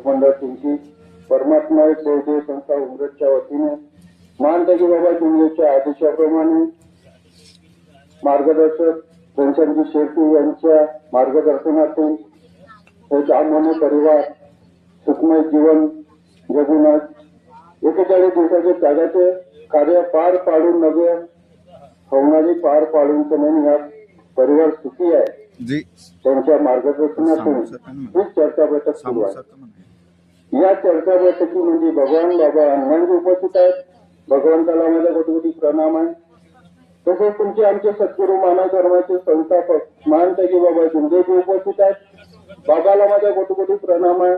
उपमंडळ तुमची परमात्मा एक बहुदेव संस्था उमरटच्या वतीने. महानतगी बाबा जिंगेच्या आदेशाप्रमाणे मार्गदर्शक घनश्यामजी शेट्टी यांच्या मार्गदर्शनातून हे जामोने परिवार सुखमय जीवन जगूनच एकेचाळीस दिवसाचे त्यागाचे कार्य पार पाडून नव्हे होणारी पार पाडून म्हणून या परिवार सुखी आहे. त्यांच्या मार्गदर्शनातून ही चर्चा बैठक सुरू आहे. या चर्चा बैठकीमध्ये म्हणजे भगवान बाबा हनुमानजी उपस्थित आहेत. भगवंताला माझ्या कोटी प्रणाम आहे. तसेच तुमचे आमचे सद्गुरू मानव धर्माचे संस्थापक महानताजी बाबा शिंदेजी उपस्थित आहेत. बाबाला माझ्या कोटी प्रणाम आहे.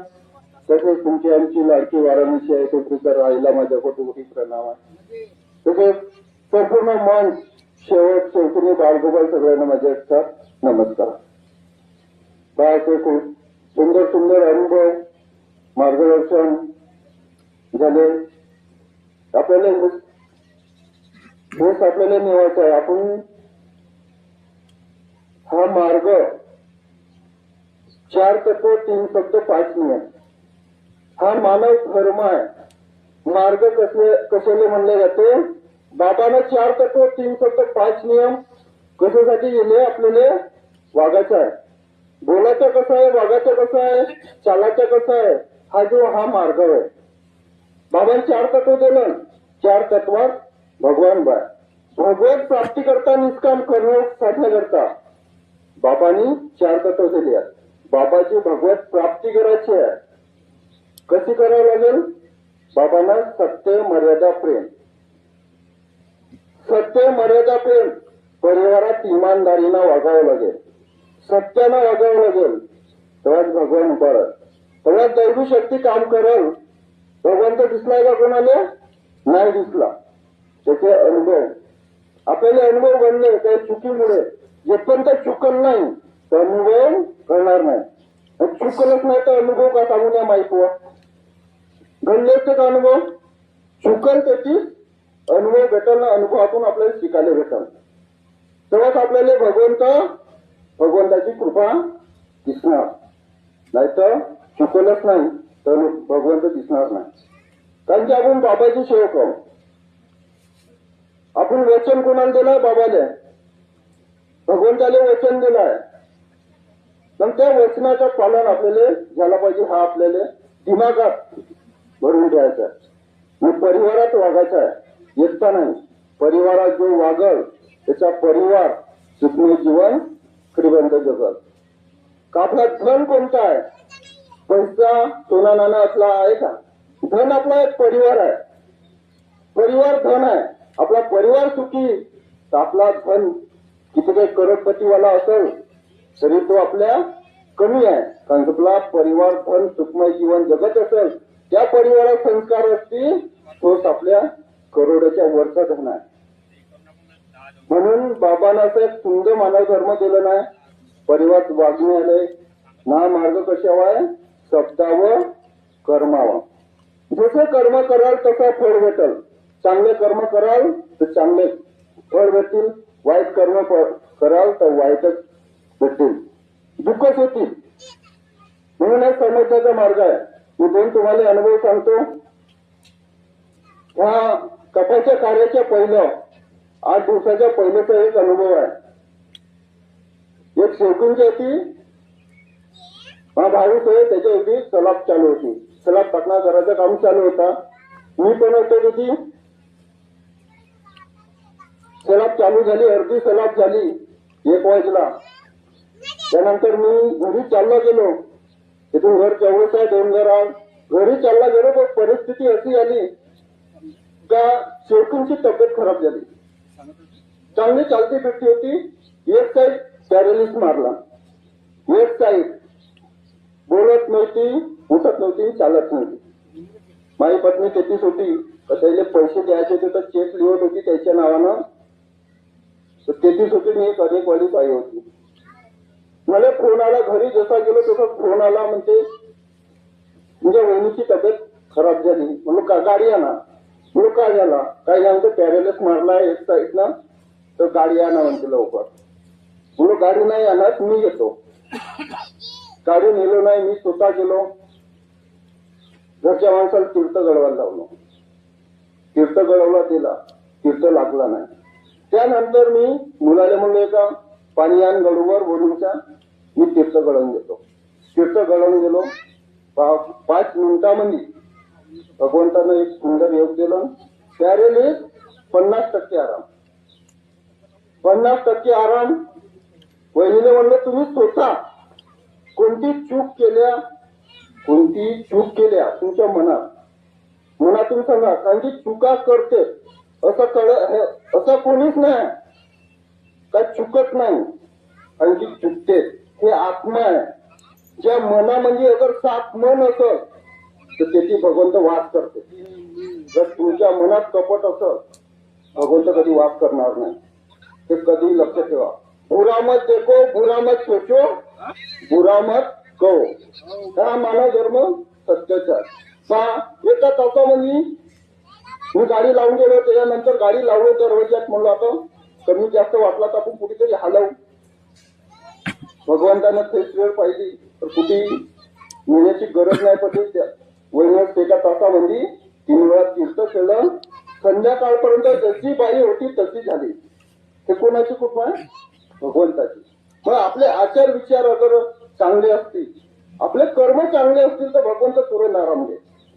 तसेच तुमची आमची लाडकी वाराणसी आहे तो राहिला माझ्या कोटी प्रणाम आहे. तसेच संपूर्ण मन शेवट शेवटी बाळगोपाल सगळ्यांना माझ्या नमस्कार. बाळाचे खूप सुंदर सुंदर अनुभव मार्गदर्शन झाले. आपल्याला हेच आपल्याला निवायचं आहे. आपण हा मार्ग चार तत्व तीन शब्द पाच नियम. हा मानव धर्म आहे. मार्ग कसले कशाले म्हणले जाते? बाबानं चार तत्व तीन शब्द पाच नियम कशासाठी येले आपल्याला वागायचं आहे. बोलायचं कसं आहे? वागायचं कसं आहे? चालायचं कसं आहे? हा जो हा मार्ग आहे. बाबांनी चार तत्व दिलं. चार तत्वात भगवान बाय. भगवत प्राप्ती करता निष्काम करणं साधना करता. बाबांनी चार तत्व दिली. आहेत बाबाची भगवत प्राप्ती करायची आहे. कशी करावं लागेल? बाबांना सत्य मर्यादा प्रेम. सत्य मर्यादा प्रेम. परिवारात इमानदारीनं वागावं लागेल. सत्यानं वागावं लागेल. तेव्हाच भगवान उभारत तेव्हा दैवी शक्ती काम करेल. भगवंत दिसलाय का कोणाला? नाही दिसला. त्याचे अनुभव. आपल्याला अनुभव बनले त्या चुकीमुळे. जेपर्यंत चुकल नाही तर अनुभव करणार नाही. चुकलच नाही तर अनुभव का सांगू नये माहिती वा घडले असते का अनुभव? चुकल त्याची अनुभव भेटल ना अनुभवातून आपल्याला शिकायला भेटल. तेव्हाच आपल्याला भगवंत भगवंताची कृपा दिसणार. नाहीतर शिकवलंच नाही तर भगवंत दिसणार नाही. कारण की आपण बाबाची सेवक आहोत. आपण वचन कोणाला दिलंय? बाबाले. भगवंताले वचन दिलंय. पण त्या वचनाचं पालन आपल्याला झाला पाहिजे हा आपल्याला दिमागात भरून द्यायचा आहे. मग परिवारात वागायचा आहे. एकता नाही. परिवारात जो वागल त्याचा परिवार सुखमय जीवन श्रीबंध जगल. का आपला धन कोणता आहे? पैसा सोना नाना असला आहे का? धन आपला एक परिवार आहे. परिवार धन आहे. आपला परिवार सुखी. तर आपला धन किती काही करोडपतीवाला असेल तरी तो आपल्या कमी आहे. कारण आपला परिवार धन सुखमय जीवन जगत असेल त्या परिवारात संस्कार असतील तोच आपल्या करोडाच्या वरचा धन आहे. म्हणून बाबांना असं एक सुंदर मानव धर्म दिलं नाही. परिवार वागणे आले ना मार्ग कशावा शब्दावर कर्मावं जसं कर्म कराल तसं फळ भेटल. चांगले कर्म कराल तर चांगले फळ भेटतील. वाईट कर्म कराल तर वाईटच भेटतील. दुःखच होतील. म्हणून एक मार्ग आहे. मी दोन तुम्हाला अनुभव सांगतो. ह्या कपाच्या कार्याच्या पहिलं आठ दिवसाच्या पहिल्याचा एक अनुभव आहे. एक शेवटूंची होती हा भाऊस आहे त्याच्या एवढी सलाब चालू होती. सलाब पटना करायचं काम चालू होता. मी पण होतो किती सलाब चालू झाली अर्धी सलाब झाली एक वाजला. त्यानंतर मी घरी चालला गेलो. तिथून घर जवळच आहे दोन घर. घरी चालला गेलो पण परिस्थिती अशी आली का शेवटूंची तब्येत खराब झाली. चांगली चालती फिरती होती. एक साईड पॅरालिस मारला. एक साईड बोलत नव्हती उठत नव्हती चालत नव्हती. माझी पत्नी तेथीच होती कशाले पैसे द्यायचे होते तर चेक लिहत होती त्याच्या नावानं. तर तेथीच होती मी एक अनेकवाली बाई होती. मला फोन आला घरी जसा गेलो तसा फोन आला म्हणजे म्हणजे वहिनीची तब्येत खराब झाली. म्हणून का गाडी आणा. म्हणून काय झाला? काय झालं? पॅरेलस मारला एक साईडनं तर गाडी आणा म्हणते लवकर. म्हणून गाडी नाही आणत मी येतो. गाडी नेलो नाही मी स्वतः गेलो. घरच्या माणसाला तीर्थ घडवायला लावलं. तीर्थ घडवला तिला तीर्थ लागला नाही. त्यानंतर मी मुलाला म्हणलो एका पाणी आण गडूवर बोलूनच्या मी तीर्थ घडवून घेतो तीर्थ घडवून गेलो. पा- पाच मिनिटामध्ये भगवंतानं एक सुंदर योग दिलं त्यावेळेला पन्नास टक्के आराम. पन्नास टक्के आराम. वहिनीने म्हणलं तुम्ही स्वतः कोणती चूक केल्या कोणती चूक केल्या तुमच्या मनात? मनातून सांगा कारण की चुका करते असं कळ असं कोणीच नाही काय चुकत नाही. कारण की चुकते हे आत्मा आहे. ज्या मनामध्ये अगर सात मन असत तर त्याची भगवंत वास करते. जर तुमच्या मनात कपट असत भगवंत कधी वास करणार नाही. ते कधी लक्ष ठेवा. बुरा मत देखो बुरा मत सोचो बुरा मत कहो हा मला धर्म सत्याचा आहे. पहा एका तासामध्ये मी गाडी लावून गेलो त्याच्यानंतर गाडी लावलो दरवाज्यात म्हणलो आता कमी जास्त वाटला तर आपण कुठेतरी हलवू. भगवंतानं तेच वेळ पाहिली तर कुठे नेण्याची गरज नाही पडली त्या वहिनीत एका तासामध्ये तीन वेळा तीर्थ केलं संध्याकाळपर्यंत जशी बाई होती तशी झाली. हे कोणाची कृपा आहे? भगवंताची. मग आपले आचार विचार अगर चांगले असतील आपले कर्म चांगले असतील तर भगवंत तुरंत आराम दे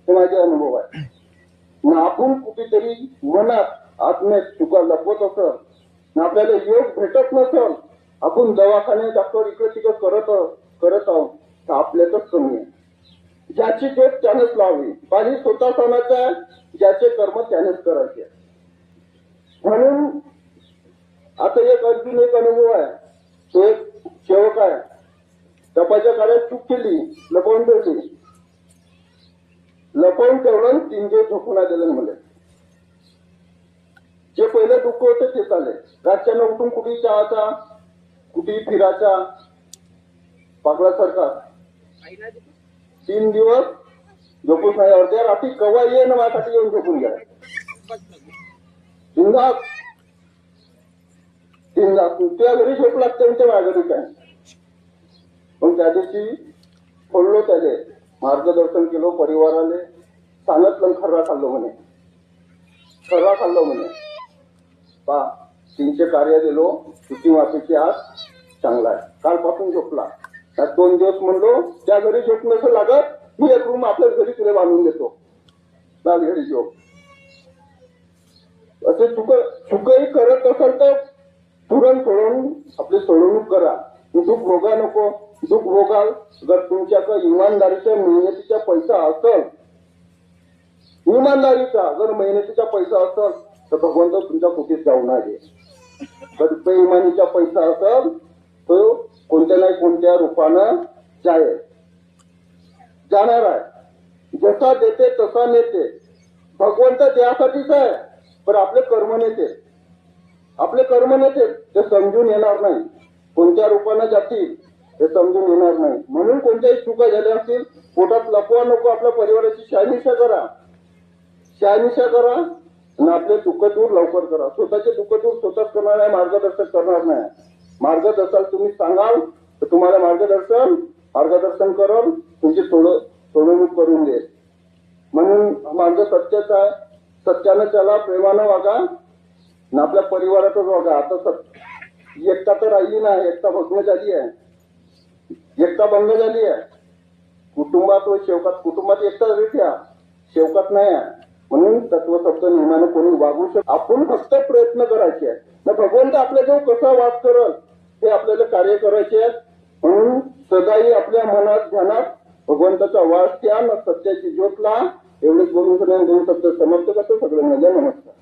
हे माझे अनुभव आहे. मग आपण कुठेतरी मनात आत्म्यात चुका लपवत असत ना आपल्याला योग भेटत नसल आपण दवाखाने डॉक्टर इकडे तिकडे करत करत आहोत तर आपल्यातच कमी आहे. ज्याची जोत त्यानेच लावली पाणी स्वतः सणाचा ज्याचे कर्म त्यानेच करायचे. म्हणून आता एक अर्जुन एक अनुभव आहे. तो एक सेवक आहे. तपाच्या कार्यात चूक केली लपवून ठेवली लपवून ठेवलं तीन दिवस झोपून आलेलं मला जे पहिलं दुःख होतं ते चालले रातच्यानं उठून कुठेही चहाचा कुठेही फिरायचा पाकळासारखा तीन दिवस झोपून नाही अर्ध्या रात्री कवा ये ना माझ्यासाठी येऊन झोपून घ्या घेऊन जातो. त्या घरी झोप लागते ते माझ्या घरी काय? पण त्या दिवशी फोडलो त्याले. मार्गदर्शन केलो परिवाराले. सांगितलं खर्रा खाल्लो म्हणे. खर्रा खाल्लो म्हणे. पा तीनशे कार्य दिलो. किती माफीची आज चांगला आहे. कालपासून झोपला. त्यात दोन दिवस म्हणलो त्या घरी झोप नसं लागत मी एक रूम आपल्याच घरी तुला बांधून देतो. लाल घरी झोप. असे चुक चुकही करत असाल तर तुरंत सोडून आपली सोडवणूक करा. दुःख भोगा नको. दुःख भोगाल जर तुमच्याकडे इमानदारीच्या मेहनतीचा पैसा असेल इमानदारीचा जर मेहनतीचा पैसा असेल तर भगवंत तुमच्या कुठेच जाऊ नये. जर बेईमानीचा पैसा असेल तो कोणत्या नाही कोणत्या रूपानं जाईल. जाणार आहे. जसा देते तसा नेते. भगवंत त्यासाठीच आहे पण आपले कर्म नेते. आपले कर्म नेते ते समजून येणार नाही. कोणत्या रूपानं जातील हे समजून येणार नाही. म्हणून कोणत्याही चुका झाल्या असतील पोटात लपवा नको आपल्या परिवाराची शहानिशा करा. शहानिशा करा आणि आपले दुःख दूर लवकर करा. स्वतःचे दुःख दूर स्वतःच करणार आहे मार्गदर्शन करणार नाही. मार्गदर्शन तुम्ही सांगाल तर तुम्हाला मार्गदर्शन मार्गदर्शन करून तुमची सोड सोडवणूक करून देईल. म्हणून माझं सत्यच आहे. सत्यानं चला प्रेमानं वागा. ना आपल्या परिवारातच बघा आता सर एकता तर राहिली ना एकता भग्न झाली आहे. एकता भंग झाली आहे. कुटुंबात व शेवकात कुटुंबात एकता जरी शेवकात नाही आहे. म्हणून तत्वसत्व नियमानं कोणी वागू शकतो आपण फक्त प्रयत्न करायचे आहे न भगवंत आपल्या जेव्हा कसा वास करल हे आपल्याला कार्य करायचे आहे म्हणून सदाही आपल्या मनात ध्यानात भगवंताचा वास द्या न सत्याची ज्योतला एवढेच बोलून सगळ्यांना देऊ शकतो समाप्त करतो. सगळ्यांना नमस्कार.